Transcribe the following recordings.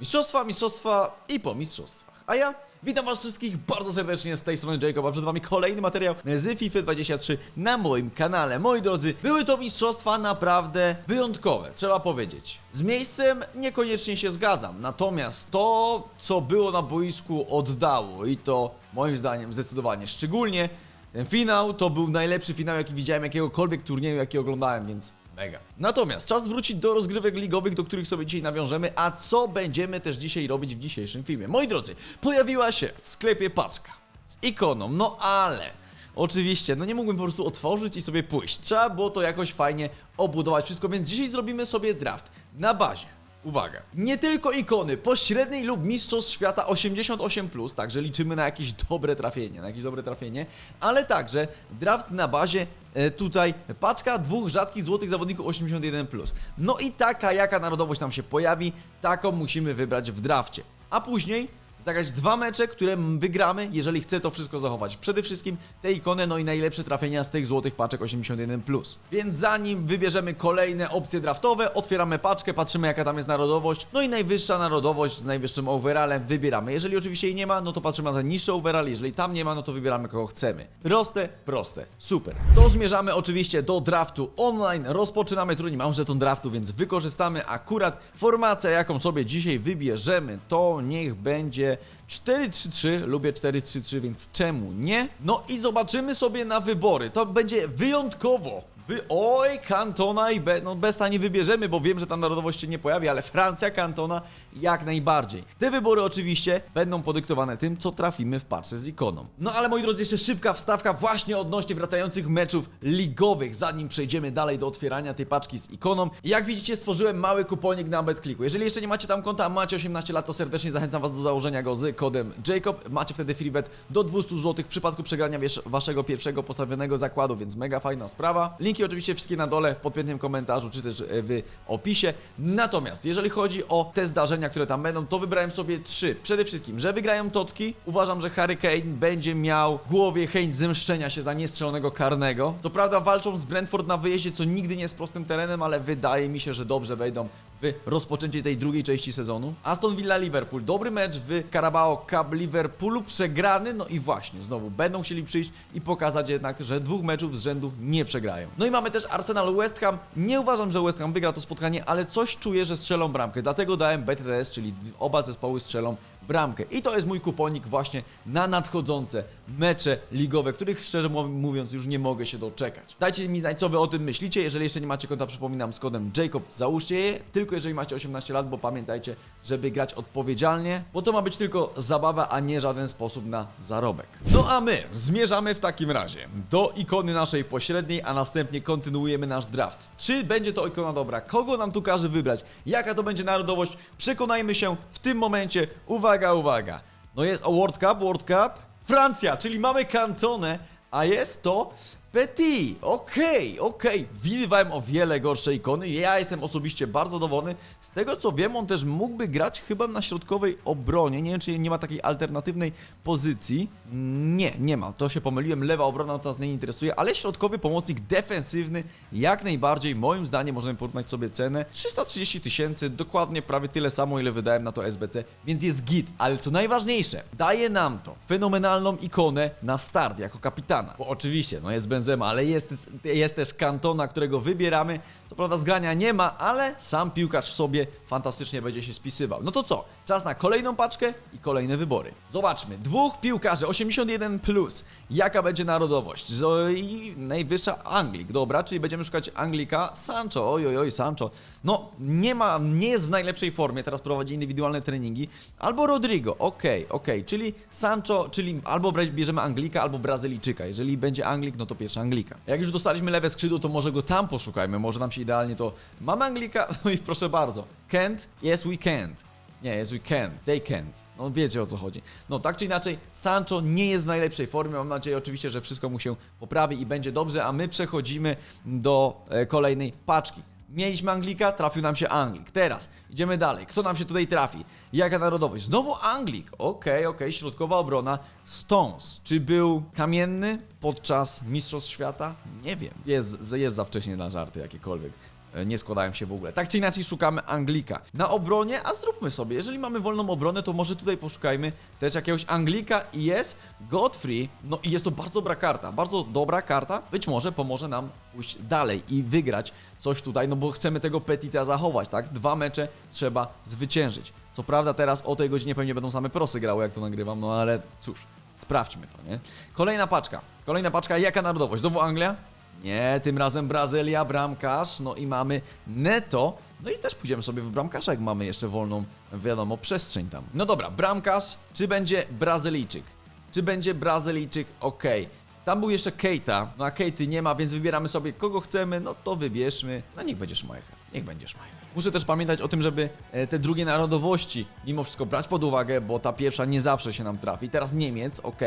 Mistrzostwa, mistrzostwa i po mistrzostwach. A ja witam was wszystkich bardzo serdecznie z tej strony Jacob, a przed wami kolejny materiał z FIFA 23 na moim kanale. Moi drodzy, były to mistrzostwa naprawdę wyjątkowe, trzeba powiedzieć. Z miejscem niekoniecznie się zgadzam, natomiast to, co było na boisku oddało i to moim zdaniem zdecydowanie szczególnie ten finał to był najlepszy finał, jaki widziałem jakiegokolwiek turnieju, jaki oglądałem, więc mega. Natomiast czas wrócić do rozgrywek ligowych, do których sobie dzisiaj nawiążemy, a co będziemy też dzisiaj robić w dzisiejszym filmie. Moi drodzy, pojawiła się w sklepie paczka z ikoną, no ale... Oczywiście, no nie mógłbym po prostu otworzyć i sobie pójść. Trzeba było to jakoś fajnie obudować wszystko, więc dzisiaj zrobimy sobie draft na bazie. Uwaga, nie tylko ikony pośredniej lub mistrzostw świata 88+, także liczymy na jakieś dobre trafienie, na jakieś dobre trafienie, ale także draft na bazie e, tutaj paczka dwóch rzadkich złotych zawodników 81+. No i taka jaka narodowość nam się pojawi, taką musimy wybrać w drafcie. A później zagrać dwa mecze, które wygramy, jeżeli chcę to wszystko zachować. Przede wszystkim te ikony, no i najlepsze trafienia z tych złotych paczek 81+. Więc zanim wybierzemy kolejne opcje draftowe, otwieramy paczkę, patrzymy jaka tam jest narodowość, no i najwyższa narodowość z najwyższym overallem wybieramy. Jeżeli oczywiście jej nie ma, no to patrzymy na ten niższy overall, jeżeli tam nie ma, no to wybieramy kogo chcemy. Proste, proste, super. To zmierzamy oczywiście do draftu online, rozpoczynamy turniej, mam żeton draftu, więc wykorzystamy akurat formację, jaką sobie dzisiaj wybierzemy, to niech będzie 4-3-3, lubię 4-3-3, więc czemu nie? No i zobaczymy sobie na wybory, to będzie wyjątkowo. Wy, oj, Kantona i Be, no Besta nie wybierzemy, bo wiem, że tam narodowość się nie pojawi, ale Francja, Kantona jak najbardziej. Te wybory oczywiście będą podyktowane tym, co trafimy w paczce z ikoną. No ale moi drodzy, jeszcze szybka wstawka właśnie odnośnie wracających meczów ligowych, zanim przejdziemy dalej do otwierania tej paczki z ikoną. Jak widzicie, stworzyłem mały kuponik na BetClicku. Jeżeli jeszcze nie macie tam konta, a macie 18 lat, to serdecznie zachęcam was do założenia go z kodem Jacob. Macie wtedy freebet do 200 zł w przypadku przegrania wiesz, waszego pierwszego postawionego zakładu, więc mega fajna sprawa. Linki oczywiście wszystkie na dole w podpiętym komentarzu, czy też e, w opisie. Natomiast jeżeli chodzi o te zdarzenia, które tam będą, to wybrałem sobie trzy. Przede wszystkim, że wygrają Totki. Uważam, że Harry Kane będzie miał w głowie chęć zemszczenia się za niestrzelonego karnego. To prawda walczą z Brentford na wyjeździe, co nigdy nie jest prostym terenem, ale wydaje mi się, że dobrze wejdą w rozpoczęcie tej drugiej części sezonu. Aston Villa Liverpool, dobry mecz w Carabao Cup Liverpoolu, przegrany, no i właśnie, znowu będą chcieli przyjść i pokazać jednak, że dwóch meczów z rzędu nie przegrają. No i mamy też Arsenal West Ham. Nie uważam, że West Ham wygra to spotkanie, ale coś czuję, że strzelą bramkę, dlatego dałem BTTS, czyli oba zespoły strzelą bramkę. I to jest mój kuponik właśnie na nadchodzące mecze ligowe, których szczerze mów- mówiąc już nie mogę się doczekać. Dajcie mi znać, co wy o tym myślicie. Jeżeli jeszcze nie macie konta, przypominam, z kodem Jacob załóżcie je, tylko jeżeli macie 18 lat, bo pamiętajcie, żeby grać odpowiedzialnie, bo to ma być tylko zabawa, a nie żaden sposób na zarobek. No a my zmierzamy w takim razie do ikony naszej pośredniej, a następnie kontynuujemy nasz draft. Czy będzie to ikona dobra? Kogo nam tu każe wybrać? Jaka to będzie narodowość? Przekonajmy się w tym momencie. Uwaga, uwaga. No jest o World Cup, World Cup. Francja, czyli mamy Kantonę, a jest to Petit. Okej, okej. Widywałem o wiele gorsze ikony. Ja jestem osobiście bardzo zadowolony. Z tego co wiem, on też mógłby grać chyba na środkowej obronie. Nie wiem, czy nie ma takiej alternatywnej pozycji. Nie, nie ma. To się pomyliłem. Lewa obrona nas nie interesuje, ale środkowy pomocnik defensywny jak najbardziej. Moim zdaniem możemy porównać sobie cenę. 330 tysięcy, dokładnie prawie tyle samo, ile wydałem na to SBC, więc jest git. Ale co najważniejsze, daje nam to fenomenalną ikonę na start jako kapitana. Bo oczywiście, no jest Benzema, ale jest, jest też Cantona, którego wybieramy. Co prawda zgrania nie ma, ale sam piłkarz w sobie fantastycznie będzie się spisywał. No to co? Czas na kolejną paczkę i kolejne wybory. Zobaczmy. Dwóch piłkarzy, 81+. Plus. Jaka będzie narodowość? Z- I najwyższa Anglik, dobra, czyli będziemy szukać Anglika. Sancho, oj, oj, oj, Sancho. No, nie ma, nie jest w najlepszej formie, teraz prowadzi indywidualne treningi. Albo Rodrigo, okej, okej, czyli Sancho, czyli albo bierzemy Anglika, albo Brazylijczyka. Jeżeli będzie Anglik, no to pierwszy Anglika. Jak już dostaliśmy lewe skrzydło, to może go tam poszukajmy, może nam się idealnie to... Mamy Anglika? No i proszę bardzo. Can't? Yes, we can't. Nie, yes we can, they can't. No wiecie o co chodzi. No tak czy inaczej, Sancho nie jest w najlepszej formie. Mam nadzieję oczywiście, że wszystko mu się poprawi i będzie dobrze, a my przechodzimy do e, kolejnej paczki. Mieliśmy Anglika, trafił nam się Anglik. Teraz idziemy dalej. Kto nam się tutaj trafi? Jaka narodowość? Znowu Anglik. Okej, okej, środkowa obrona. Stones. Czy był kamienny podczas Mistrzostw Świata? Nie wiem. Jest, jest za wcześnie na żarty jakiekolwiek. E, nie składają się w ogóle. Tak czy inaczej szukamy Anglika. Na obronie, a zróbmy sobie, jeżeli mamy wolną obronę, to może tutaj poszukajmy też jakiegoś Anglika i jest Godfrey, no i jest to bardzo dobra karta, bardzo dobra karta, być może pomoże nam pójść dalej i wygrać coś tutaj, no bo chcemy tego Petita zachować, tak? Dwa mecze trzeba zwyciężyć. Co prawda teraz o tej godzinie pewnie będą same prosy grały, jak to nagrywam, no ale cóż, sprawdźmy to, nie? Kolejna paczka, kolejna paczka, jaka narodowość? Znowu Anglia? Nie, tym razem Brazylia, bramkarz, no i mamy Neto, no i też pójdziemy sobie w bramkarza, jak mamy jeszcze wolną, wiadomo, przestrzeń tam. No dobra, bramkarz, czy będzie Brazylijczyk? Czy będzie Brazylijczyk? Okej. Tam był jeszcze Keita, no a Kejty nie ma, więc wybieramy sobie kogo chcemy, no to wybierzmy. No niech będzie Schmeichel, niech będzie Schmeichel. Muszę też pamiętać o tym, żeby e, te drugie narodowości mimo wszystko brać pod uwagę, bo ta pierwsza nie zawsze się nam trafi. Teraz Niemiec, ok.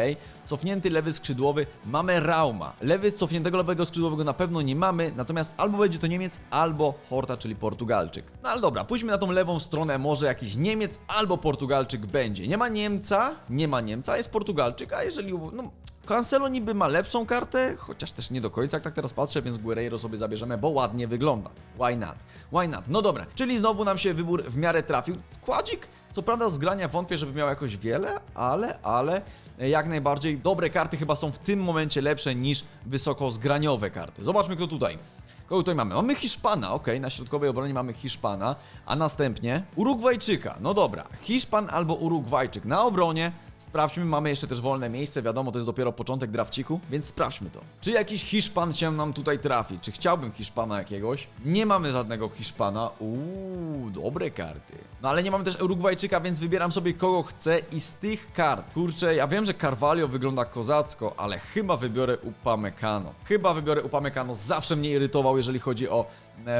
Cofnięty lewy skrzydłowy, mamy Rauma. Lewy cofniętego lewego skrzydłowego na pewno nie mamy, natomiast albo będzie to Niemiec, albo Horta, czyli Portugalczyk. No ale dobra, pójdźmy na tą lewą stronę, może jakiś Niemiec albo Portugalczyk będzie. Nie ma Niemca, nie ma Niemca, jest Portugalczyk, a jeżeli... no Cancelo niby ma lepszą kartę, chociaż też nie do końca, jak tak teraz patrzę, więc Guerreiro sobie zabierzemy, bo ładnie wygląda. Why not? Why not? No dobra, czyli znowu nam się wybór w miarę trafił. Składzik, co prawda z grania wątpię, żeby miał jakoś wiele, ale, ale jak najbardziej dobre karty chyba są w tym momencie lepsze niż wysoko zgraniowe karty. Zobaczmy kto tutaj. Kogo tutaj mamy? Mamy Hiszpana, ok, na środkowej obronie mamy Hiszpana, a następnie Urugwajczyka. No dobra, Hiszpan albo Urugwajczyk na obronie. Sprawdźmy, mamy jeszcze też wolne miejsce, wiadomo, to jest dopiero początek drafciku, więc sprawdźmy to. Czy jakiś Hiszpan się nam tutaj trafi? Czy chciałbym Hiszpana jakiegoś? Nie mamy żadnego Hiszpana. Uuu, dobre karty. No ale nie mamy też Urugwajczyka, więc wybieram sobie kogo chcę i z tych kart. Kurczę, ja wiem, że Carvalho wygląda kozacko, ale chyba wybiorę Upamecano. Chyba wybiorę Upamecano, zawsze mnie irytował, jeżeli chodzi o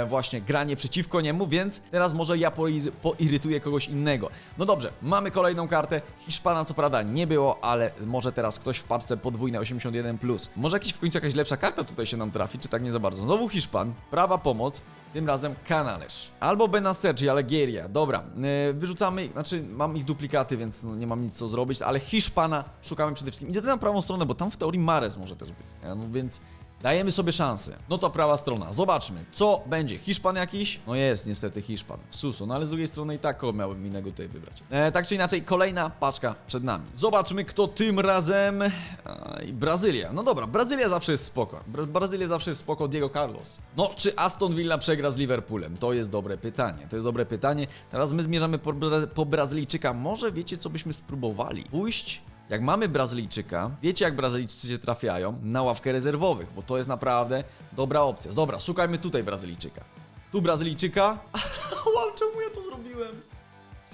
właśnie granie przeciwko niemu, więc teraz może ja poir poirytuję kogoś innego. No dobrze, mamy kolejną kartę. Hiszpana co prawda nie było, ale może teraz ktoś w parce podwójne 81+. Plus. Może jakiś w końcu jakaś lepsza karta tutaj się nam trafi, czy tak nie za bardzo. Znowu Hiszpan, prawa pomoc, tym razem Canales. Albo Benacer, czyli Algeria. Dobra, yy, wyrzucamy, znaczy mam ich duplikaty, więc no, nie mam nic co zrobić, ale Hiszpana szukamy przede wszystkim. Idę na prawą stronę, bo tam w teorii Mares może też być. No więc dajemy sobie szansę. No to prawa strona. Zobaczmy, co będzie. Hiszpan jakiś? No jest niestety Hiszpan. Susu, no ale z drugiej strony i tak kogo miałbym innego tutaj wybrać. E, tak czy inaczej, kolejna paczka przed nami. Zobaczmy, kto tym razem... Aj, Brazylia. No dobra, Brazylia zawsze jest spoko. Bra Brazylia zawsze jest spoko. Diego Carlos. No, czy Aston Villa przegra z Liverpoolem? To jest dobre pytanie. To jest dobre pytanie. Teraz my zmierzamy po, Bra po Brazylijczyka. Może wiecie, co byśmy spróbowali? Pójść jak mamy Brazylijczyka, wiecie jak Brazylijczycy się trafiają? Na ławkę rezerwowych, bo to jest naprawdę dobra opcja. Dobra, szukajmy tutaj Brazylijczyka. Tu Brazylijczyka. wow, czemu ja to zrobiłem?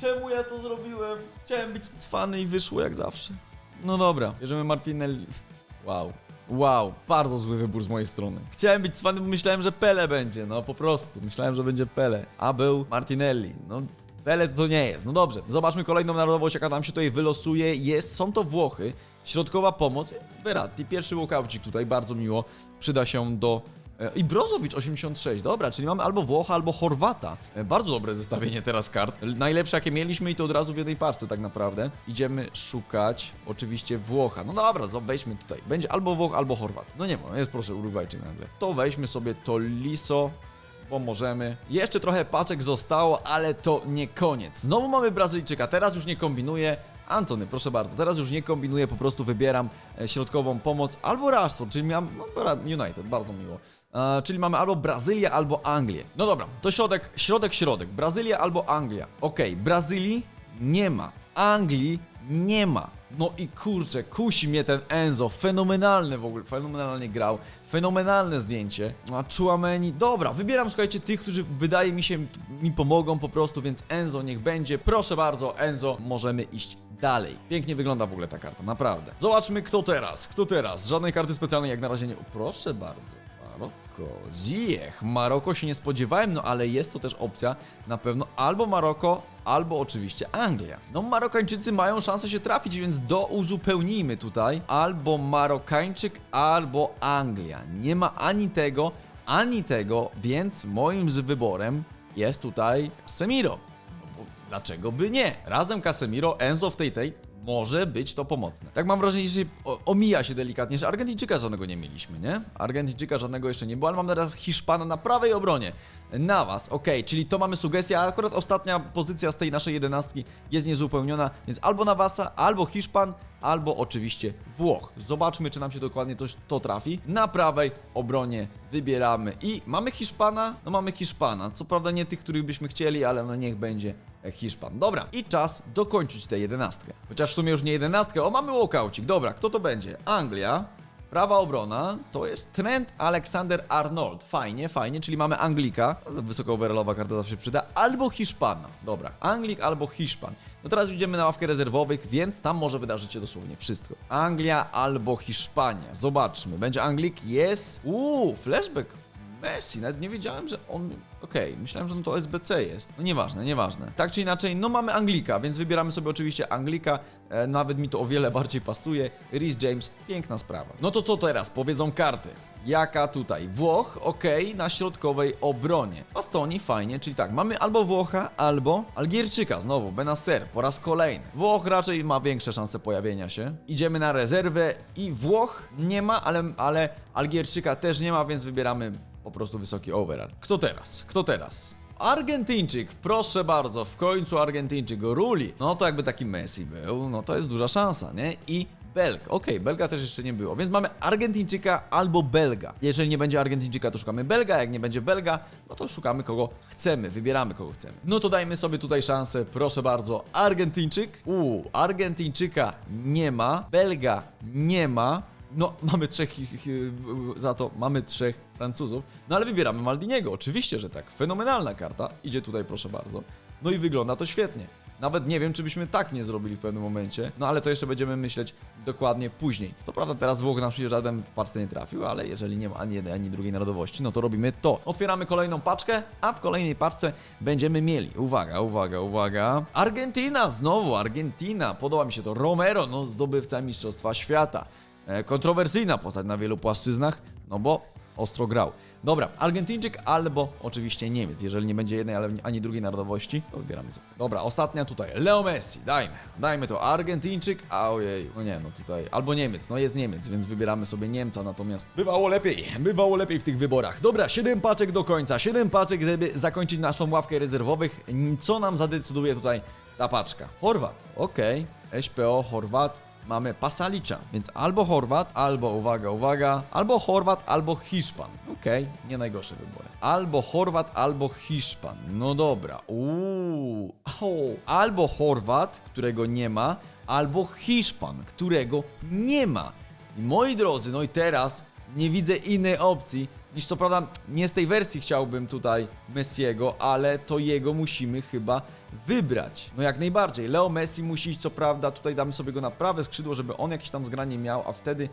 Czemu ja to zrobiłem? Chciałem być cwany i wyszło jak zawsze. No dobra, bierzemy Martinelli. Wow. Wow, bardzo zły wybór z mojej strony. Chciałem być cwany, bo myślałem, że Pele będzie, no po prostu. Myślałem, że będzie Pele. A był Martinelli. No Pele to nie jest. No dobrze, zobaczmy kolejną narodowość, jaka nam się tutaj wylosuje. Jest, są to Włochy. Środkowa pomoc. Verratti, pierwszy walkoucik tutaj, bardzo miło. Przyda się do... e, I Brozowicz 86, dobra, czyli mamy albo Włocha, albo Chorwata. E, Bardzo dobre zestawienie teraz kart. Najlepsze jakie mieliśmy i to od razu w jednej parce tak naprawdę. Idziemy szukać oczywiście Włocha. No dobra, weźmy tutaj. Będzie albo Włoch, albo Chorwat. No nie ma, jest proszę Urugwajczyk nagle. To weźmy sobie to Liso, bo możemy. Jeszcze trochę paczek zostało, ale to nie koniec. Znowu mamy Brazylijczyka, teraz już nie kombinuję. Antony, proszę bardzo, teraz już nie kombinuję, po prostu wybieram e, środkową pomoc albo Rashford, czyli mam no, United, bardzo miło. E, czyli mamy albo Brazylię, albo Anglię. No dobra, to środek, środek, środek. Brazylia albo Anglia. Okej, Brazylii nie ma. Anglii nie ma. No i kurczę, kusi mnie ten Enzo, fenomenalny w ogóle, fenomenalnie grał, fenomenalne zdjęcie. A Chouameni, dobra, wybieram słuchajcie tych, którzy wydaje mi się mi pomogą po prostu, więc Enzo niech będzie. Proszę bardzo, Enzo, możemy iść dalej. Pięknie wygląda w ogóle ta karta, naprawdę. Zobaczmy kto teraz, kto teraz. Żadnej karty specjalnej jak na razie nie. Proszę bardzo. Maroko, Ziyech. Maroko się nie spodziewałem, no ale jest to też opcja na pewno albo Maroko, albo oczywiście Anglia. No Marokańczycy mają szansę się trafić, więc do uzupełnijmy tutaj albo Marokańczyk, albo Anglia. Nie ma ani tego, ani tego, więc moim z wyborem jest tutaj Casemiro. No bo dlaczego by nie? Razem Casemiro, Enzo w tej tej może być to pomocne. Tak mam wrażenie, że omija się delikatnie, że Argentyńczyka żadnego nie mieliśmy, nie? Argentyńczyka żadnego jeszcze nie było, ale mam teraz Hiszpana na prawej obronie. Navas, okej, czyli to mamy sugestię, a akurat ostatnia pozycja z tej naszej jedenastki jest niezupełniona, więc albo Navasa, albo Hiszpan, albo oczywiście Włoch. Zobaczmy, czy nam się dokładnie to, to trafi. Na prawej obronie wybieramy i mamy Hiszpana, no mamy Hiszpana, co prawda nie tych, których byśmy chcieli, ale no niech będzie Hiszpan. Dobra, i czas dokończyć tę jedenastkę. Chociaż w sumie już nie jedenastkę, o mamy walkoucik. Dobra, kto to będzie? Anglia, prawa obrona, to jest Trent Alexander-Arnold. Fajnie, fajnie, czyli mamy Anglika, wysoko overallowa karta zawsze przyda, albo Hiszpana. Dobra, Anglik albo Hiszpan. No teraz idziemy na ławkę rezerwowych, więc tam może wydarzyć się dosłownie wszystko. Anglia albo Hiszpania. Zobaczmy, będzie Anglik? Jest. Uuu, flashback. Messi, nawet nie wiedziałem, że on. Okej, myślałem, że on to SBC jest. No nieważne, nieważne. Tak czy inaczej, no mamy Anglika, więc wybieramy sobie oczywiście Anglika. E, nawet mi to o wiele bardziej pasuje. Rhys James, piękna sprawa. No to co teraz? Powiedzą karty. Jaka tutaj? Włoch, okej, na środkowej obronie. Bastoni, fajnie, czyli tak, mamy albo Włocha, albo Algierczyka, znowu, Benacer, po raz kolejny. Włoch raczej ma większe szanse pojawienia się. Idziemy na rezerwę i Włoch nie ma, ale, ale Algierczyka też nie ma, więc wybieramy po prostu wysoki overall. Kto teraz? Kto teraz? Argentyńczyk, proszę bardzo, w końcu Argentyńczyk ruli. No to jakby taki Messi był, no to jest duża szansa, nie? I Belg, okej, Belga też jeszcze nie było, więc mamy Argentyńczyka albo Belga. Jeżeli nie będzie Argentyńczyka, to szukamy Belga, jak nie będzie Belga, no to szukamy kogo chcemy, wybieramy kogo chcemy. No to dajmy sobie tutaj szansę, proszę bardzo, Argentyńczyk. Uuu, Argentyńczyka nie ma, Belga nie ma, no, mamy trzech, za to mamy trzech Francuzów. No ale wybieramy Maldiniego, oczywiście, że tak. Fenomenalna karta, idzie tutaj proszę bardzo. No i wygląda to świetnie. Nawet nie wiem, czy byśmy tak nie zrobili w pewnym momencie, no ale to jeszcze będziemy myśleć dokładnie później. Co prawda teraz Włoch nam się żaden w paczce nie trafił, ale jeżeli nie ma ani jednej, ani drugiej narodowości, no to robimy to. Otwieramy kolejną paczkę, a w kolejnej paczce będziemy mieli, uwaga, uwaga, uwaga, Argentyna, znowu Argentyna, podoba mi się to, Romero, no zdobywca Mistrzostwa Świata. E, Kontrowersyjna postać na wielu płaszczyznach, no bo ostro grał. Dobra, Argentyńczyk albo oczywiście Niemiec. Jeżeli nie będzie jednej ale ani drugiej narodowości, to wybieramy co chcemy. Dobra, ostatnia tutaj. Leo Messi, dajmy. Dajmy to. Argentyńczyk, a ojej, no nie, no tutaj. Albo Niemiec, no jest Niemiec, więc wybieramy sobie Niemca, natomiast bywało lepiej, bywało lepiej w tych wyborach. Dobra, 7 paczek do końca, 7 paczek, żeby zakończyć naszą ławkę rezerwowych. Co nam zadecyduje tutaj ta paczka? Chorwat, okej. SPO, Chorwat mamy Pasalicza, więc albo Chorwat, albo uwaga, uwaga, albo Chorwat, albo Hiszpan. Okej, nie najgorsze wybory. Albo Chorwat, albo Hiszpan. No dobra. Uuu. Albo Chorwat, którego nie ma, albo Hiszpan, którego nie ma. I moi drodzy, no i teraz nie widzę innej opcji niż co prawda nie z tej wersji chciałbym tutaj Messiego, ale to jego musimy chyba wybrać. No jak najbardziej. Leo Messi musi iść co prawda, tutaj damy sobie go na prawe skrzydło, żeby on jakieś tam zgranie miał, a wtedy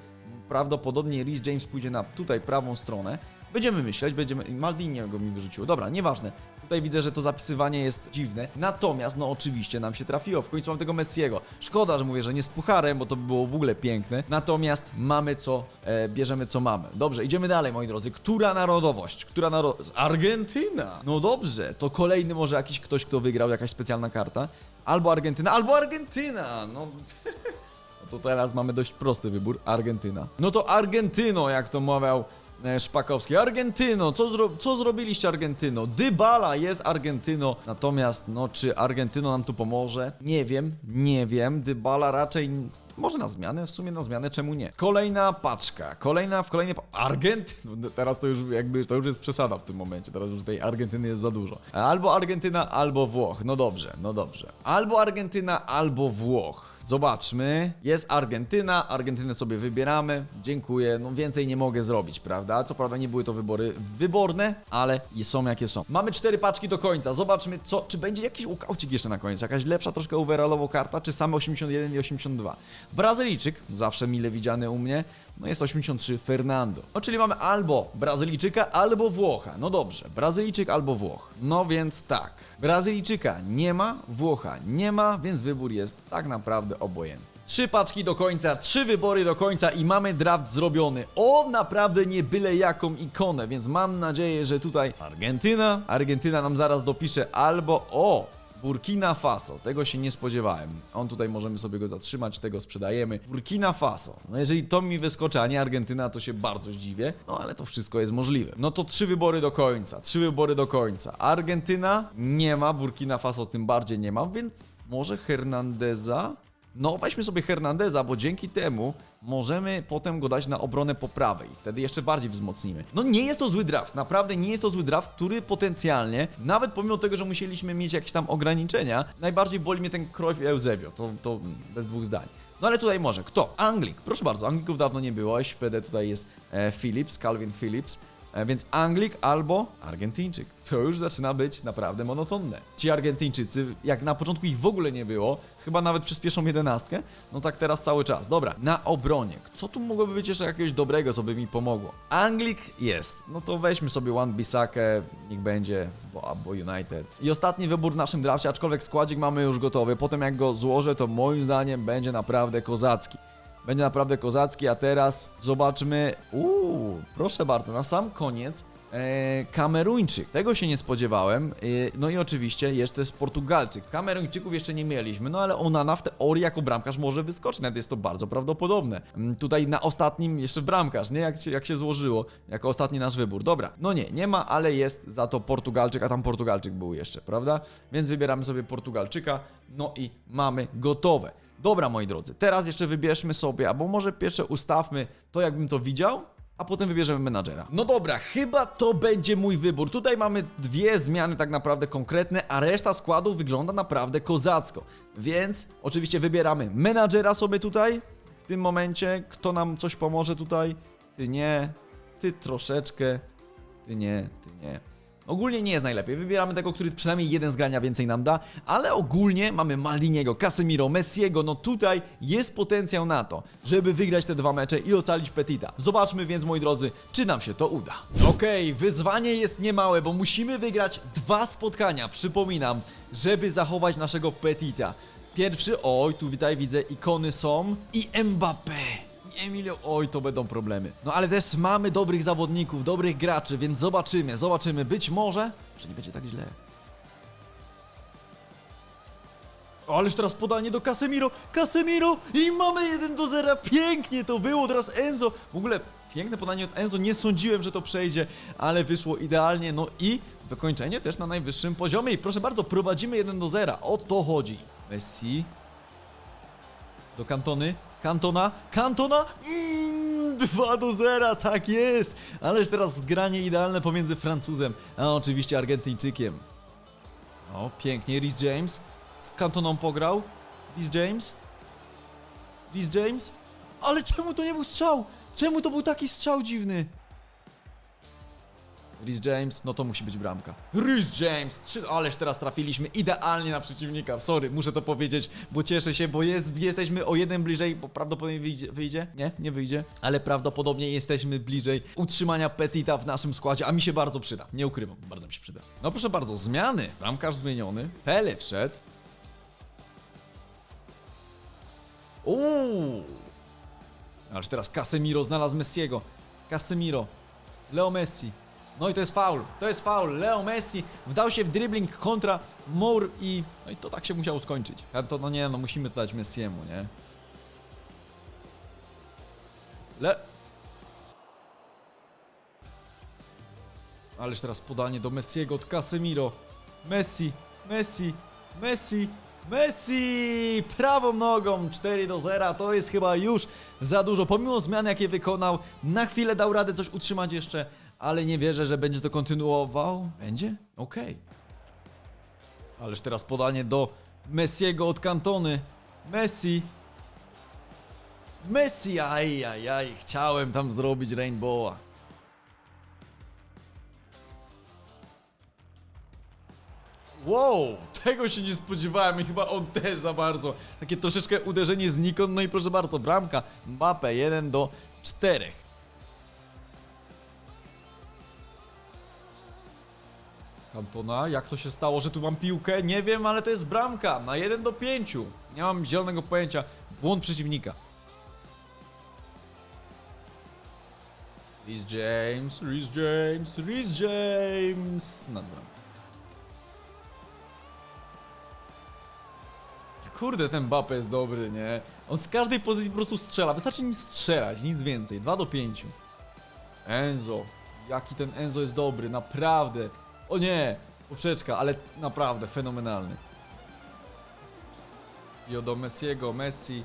prawdopodobnie Rhys James pójdzie na tutaj prawą stronę. Będziemy myśleć, będziemy... Maldini go mi wyrzuciło. Dobra, nieważne. Tutaj widzę, że to zapisywanie jest dziwne. Natomiast, no oczywiście nam się trafiło. W końcu mam tego Messiego. Szkoda, że mówię, że nie z pucharem, bo to by było w ogóle piękne. Natomiast mamy co, e, bierzemy co mamy. Dobrze, idziemy dalej, moi drodzy. Która narodowość? Która narodowość? Argentyna! No dobrze, to kolejny może jakiś ktoś, kto wygrał, jakaś specjalna karta. Albo Argentyna, albo Argentyna! No... No to teraz mamy dość prosty wybór, Argentyna. No to Argentyno, jak to mawiał Szpakowski. Argentyno, co, zro co zrobiliście Argentyno? Dybala jest Argentyno, natomiast no czy Argentyno nam tu pomoże? Nie wiem, nie wiem. Dybala raczej... Może na zmianę? W sumie na zmianę, czemu nie? Kolejna paczka, kolejna w kolejnej... Argent... No teraz to już jakby, to już jest przesada w tym momencie, teraz już tej Argentyny jest za dużo. Albo Argentyna, albo Włoch. No dobrze, no dobrze. Albo Argentyna, albo Włoch. Zobaczmy. Jest Argentyna, Argentynę sobie wybieramy. Dziękuję. No więcej nie mogę zrobić, prawda? Co prawda nie były to wybory wyborne, ale są jakie są. Mamy cztery paczki do końca. Zobaczmy, co, czy będzie jakiś ukaucik jeszcze na koniec. Jakaś lepsza troszkę overallowo karta, czy same 81 i 82. Brazylijczyk, zawsze mile widziany u mnie. No jest 83 Fernando. No czyli mamy albo Brazylijczyka, albo Włocha. No dobrze, Brazylijczyk albo Włoch. No więc tak. Brazylijczyka nie ma, Włocha nie ma, więc wybór jest tak naprawdę obojętny. Trzy paczki do końca, trzy wybory do końca i mamy draft zrobiony. O, naprawdę nie byle jaką ikonę, więc mam nadzieję, że tutaj Argentyna, Argentyna nam zaraz dopisze albo o, Burkina Faso, tego się nie spodziewałem. On tutaj możemy sobie go zatrzymać, tego sprzedajemy. Burkina Faso. No jeżeli to mi wyskoczy, a nie Argentyna, to się bardzo zdziwię. No ale to wszystko jest możliwe. No to trzy wybory do końca, trzy wybory do końca. Argentyna nie ma, Burkina Faso tym bardziej nie ma, więc może Hernandeza? No, weźmy sobie Hernandeza, bo dzięki temu możemy potem go dać na obronę po prawej. Wtedy jeszcze bardziej wzmocnimy. No nie jest to zły draft, naprawdę nie jest to zły draft, który potencjalnie, nawet pomimo tego, że musieliśmy mieć jakieś tam ograniczenia, najbardziej boli mnie ten Cruyff i Eusebio, to, to bez dwóch zdań. No ale tutaj może, kto? Anglik, proszę bardzo, Anglików dawno nie było, SPD tutaj jest e, Phillips, Calvin Phillips. E, Więc Anglik albo Argentyńczyk. To już zaczyna być naprawdę monotonne. Ci Argentyńczycy, jak na początku ich w ogóle nie było, chyba nawet przyspieszą jedenastkę, no tak teraz cały czas. Dobra, na obronie. Co tu mogłoby być jeszcze jakiegoś dobrego, co by mi pomogło? Anglik jest. No to weźmy sobie One Bisakę, niech będzie, bo albo United. I ostatni wybór w naszym drafcie, aczkolwiek składzik mamy już gotowy. Potem jak go złożę, to moim zdaniem będzie naprawdę kozacki. Będzie naprawdę kozacki, a teraz zobaczmy. Uuu, proszę bardzo, na sam koniec. E, Kameruńczyk. Tego się nie spodziewałem. E, no i oczywiście jeszcze jest Portugalczyk. Kameruńczyków jeszcze nie mieliśmy, no ale Onana w teorii jako bramkarz może wyskoczyć. Nawet jest to bardzo prawdopodobne. Mm, Tutaj na ostatnim jeszcze bramkarz, nie? Jak się, jak się złożyło. Jako ostatni nasz wybór. Dobra, no nie, nie ma, ale jest za to Portugalczyk, a tam Portugalczyk był jeszcze, prawda? Więc wybieramy sobie Portugalczyka. No i mamy gotowe. Dobra, moi drodzy, teraz jeszcze wybierzmy sobie, albo może pierwsze ustawmy to, jakbym to widział, a potem wybierzemy menadżera. No dobra, chyba to będzie mój wybór. Tutaj mamy dwie zmiany tak naprawdę konkretne, a reszta składu wygląda naprawdę kozacko. Więc oczywiście wybieramy menadżera sobie tutaj, w tym momencie. Kto nam coś pomoże tutaj? Ty nie, ty troszeczkę, ty nie, ty nie. Ogólnie nie jest najlepiej. Wybieramy tego, który przynajmniej jeden z grania więcej nam da, ale ogólnie mamy Maldiniego, Casemiro, Messiego. No tutaj jest potencjał na to, żeby wygrać te dwa mecze i ocalić Petita. Zobaczmy więc, moi drodzy, czy nam się to uda. Okej, wyzwanie jest niemałe, bo musimy wygrać dwa spotkania, przypominam, żeby zachować naszego Petita. Pierwszy, oj, tu witaj, widzę, ikony są i Mbappé. Emilio, oj, to będą problemy. No ale też mamy dobrych zawodników, dobrych graczy, więc zobaczymy, zobaczymy. Być może, że nie będzie tak źle. Ależ teraz podanie do Casemiro, Casemiro i mamy 1 do 0, pięknie to było, teraz Enzo, w ogóle piękne podanie od Enzo, nie sądziłem, że to przejdzie, ale wyszło idealnie, no i wykończenie też na najwyższym poziomie i proszę bardzo, prowadzimy 1 do 0, o to chodzi. Messi, do Kantony. Kantona. Kantona. Mm, 2 do 0, tak jest. Ależ teraz zgranie idealne pomiędzy Francuzem, a oczywiście Argentyńczykiem. O, pięknie. Rhys James z Kantoną pograł. Rhys James. Rhys James. Ale czemu to nie był strzał? Czemu to był taki strzał dziwny? Rhys James, no to musi być bramka. Rhys James, trzy, ależ teraz trafiliśmy idealnie na przeciwnika. Sorry, muszę to powiedzieć, bo cieszę się, bo jest, jesteśmy o jeden bliżej, bo prawdopodobnie wyjdzie, wyjdzie? Nie, nie wyjdzie, ale prawdopodobnie jesteśmy bliżej utrzymania Petita w naszym składzie, a mi się bardzo przyda. Nie ukrywam, bardzo mi się przyda. No proszę bardzo, zmiany. Bramkarz zmieniony, Pele wszedł. Uuu. Aż teraz Casemiro znalazł Messiego. Casemiro. Leo Messi. No i to jest faul. To jest faul. Leo Messi wdał się w dribbling kontra Moore i... No i to tak się musiało skończyć. A to no nie, no musimy to dać Messiemu, nie? Le... Ależ teraz podanie do Messiego od Casemiro. Messi, Messi, Messi, Messi! Prawą nogą 4 do 0. To jest chyba już za dużo. Pomimo zmian, jakie wykonał, na chwilę dał radę coś utrzymać jeszcze, ale nie wierzę, że będzie to kontynuował. Będzie? Okej. Ależ teraz podanie do Messiego od Kantony. Messi. Messi, aj, aj, aj. Chciałem tam zrobić Rainbowa. Wow, tego się nie spodziewałem i chyba on też za bardzo. Takie troszeczkę uderzenie znikąd, no i proszę bardzo, bramka Mbappe 1 do 4. Kantona, jak to się stało, że tu mam piłkę? Nie wiem, ale to jest bramka na 1 do 5. Nie mam zielonego pojęcia. Błąd przeciwnika. Rhys James, Rhys James, Rhys James. Nad bramką. Kurde, ten Mbappe jest dobry, nie? On z każdej pozycji po prostu strzela. Wystarczy nim strzelać, nic więcej. 2 do 5. Enzo. Jaki ten Enzo jest dobry, naprawdę. O nie, poprzeczka, ale naprawdę fenomenalny. I do Messiego, Messi.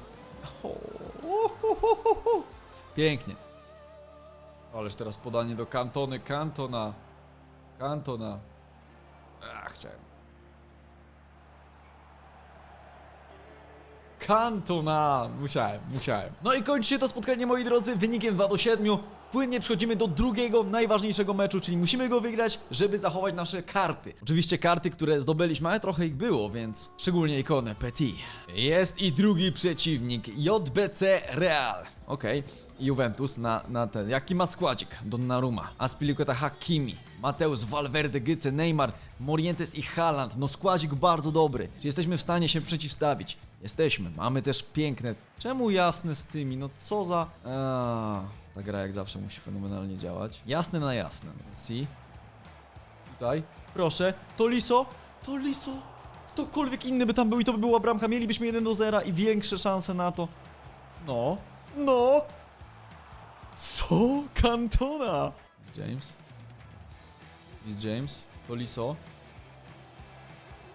Pięknie. Ależ teraz podanie do Kantony, Kantona. Kantona. Ach, chciałem. Kantona! Musiałem, musiałem. No i kończy się to spotkanie, moi drodzy, wynikiem 2 do 7. Płynnie przechodzimy do drugiego, najważniejszego meczu, czyli musimy go wygrać, żeby zachować nasze karty. Oczywiście karty, które zdobyliśmy, ale trochę ich było, więc szczególnie ikonę Petit. Jest i drugi przeciwnik, JBC Real. Okej, Juventus na, na ten. Jaki ma składzik? Donnarumma, Aspilicueta Hakimi, Mateusz Valverde, Gyce, Neymar, Morientes i Haaland. No składzik bardzo dobry. Czy jesteśmy w stanie się przeciwstawić? Jesteśmy. Mamy też piękne. Czemu jasne z tymi? No co za... A, ta gra jak zawsze musi fenomenalnie działać. Jasne na jasne. Messi. Tutaj. Proszę. To Liso. To Liso. Ktokolwiek inny by tam był i to by była bramka. Mielibyśmy 1 do 0 i większe szanse na to. No. No. Co? Kantona. James. Jest James. To Liso.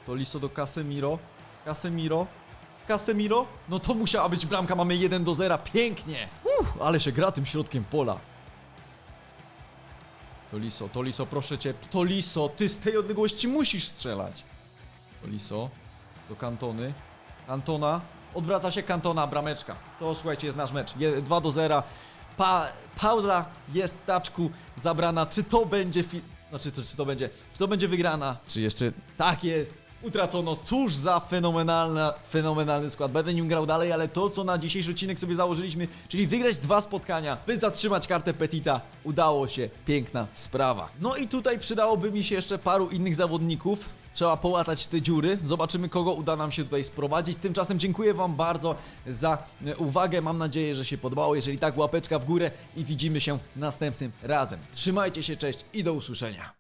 To Liso do Casemiro. Casemiro. Casemiro. No to musiała być bramka. Mamy 1 do 0. Pięknie. Uff, ale się gra tym środkiem pola. To Liso, to Liso, proszę cię. To Liso, ty z tej odległości musisz strzelać. To Liso. Do Kantony. Kantona. Odwraca się Kantona, brameczka. To słuchajcie, jest nasz mecz. 2 do 0. Pa, pauza jest taczku zabrana. Czy to będzie fi... Znaczy, to, czy to będzie... Czy to będzie wygrana? Czy jeszcze... Tak jest! Utracono. Cóż za fenomenalna, fenomenalny skład. Będę nim grał dalej, ale to, co na dzisiejszy odcinek sobie założyliśmy, czyli wygrać dwa spotkania, by zatrzymać kartę Petita, udało się. Piękna sprawa. No i tutaj przydałoby mi się jeszcze paru innych zawodników. Trzeba połatać te dziury. Zobaczymy, kogo uda nam się tutaj sprowadzić. Tymczasem dziękuję Wam bardzo za e, uwagę. Mam nadzieję, że się podobało. Jeżeli tak, łapeczka w górę i widzimy się następnym razem. Trzymajcie się, cześć i do usłyszenia.